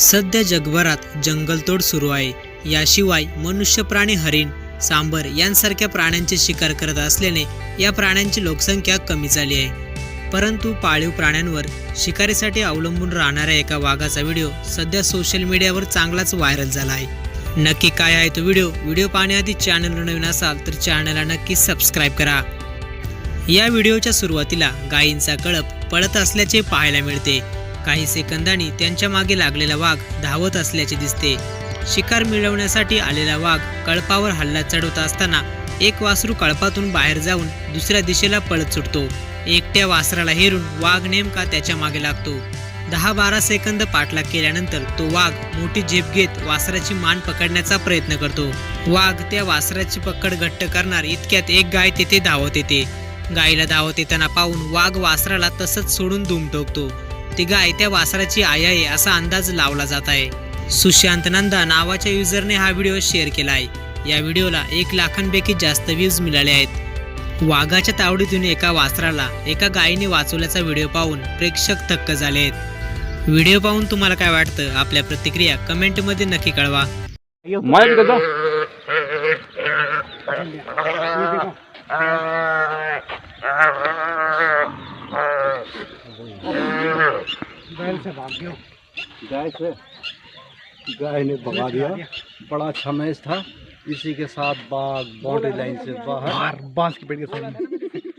सध्या जगभरात जंगलतोड सुरू आहे. याशिवाय मनुष्य प्राणी हरिण सांबर यांसारख्या प्राण्यांची शिकार करत असल्याने या प्राण्यांची लोकसंख्या कमी झाली आहे. परंतु पाळीव प्राण्यांवर शिकारीसाठी अवलंबून राहणाऱ्या एका वाघाचा व्हिडिओ सध्या सोशल मीडियावर चांगलाच व्हायरल झाला आहे. नक्की काय आहे तो व्हिडिओ? व्हिडिओ पाहण्याआधी चॅनल नवीन असाल तर चॅनलला नक्की सबस्क्राईब करा. या व्हिडिओच्या सुरुवातीला गायींचा कळप पळत असल्याचे पाहायला मिळते. काही सेकंदांनी त्यांच्या मागे लागलेला वाघ धावत असल्याचे दिसते. शिकार मिळवण्यासाठी आलेला वाघ कळपावर हल्ला चढवत असताना एक वासरू कळपातून बाहेर जाऊन दुसऱ्या दिशेला पळत सुटतो. एकट्या वासराला हेरून वाघ नेमका त्याच्यामागे लागतो. दहा बारा सेकंद पाठलाग केल्यानंतर तो वाघ मोठी झेप घेत वासराची मान पकडण्याचा प्रयत्न करतो. वाघ त्या वासराची पकड घट्ट करणार इतक्यात एक गाय तेथे धावत येते. गायीला धावत येताना पाहून वाघ वासराला तसंच सोडून धूम ठोकतो ती गाय त्या वासराची आई आहे असा अंदाज लावला जात आहे. सुशांत नंदा नावाच्या युजरने हा व्हिडिओ शेअर केला आहे. या व्हिडिओला एक लाखांपैकी जास्त व्ह्यूज मिळाले आहेत. वाघाच्या तावडीतून एका वासराला एका गायीने वाचवल्याचा व्हिडिओ पाहून प्रेक्षक थक्क झाले आहेत. व्हिडिओ पाहून तुम्हाला काय वाटतं? आपल्या प्रतिक्रिया कमेंटमध्ये नक्की कळवा. बैल से भाग गया। गाय से? गाय ने भगा दिया। बड़ा अच्छा मैच था। इसी के साथ बाघ बाउंड्री लाइन से बाहर। बाहर बाँस की पेड़ के सामने।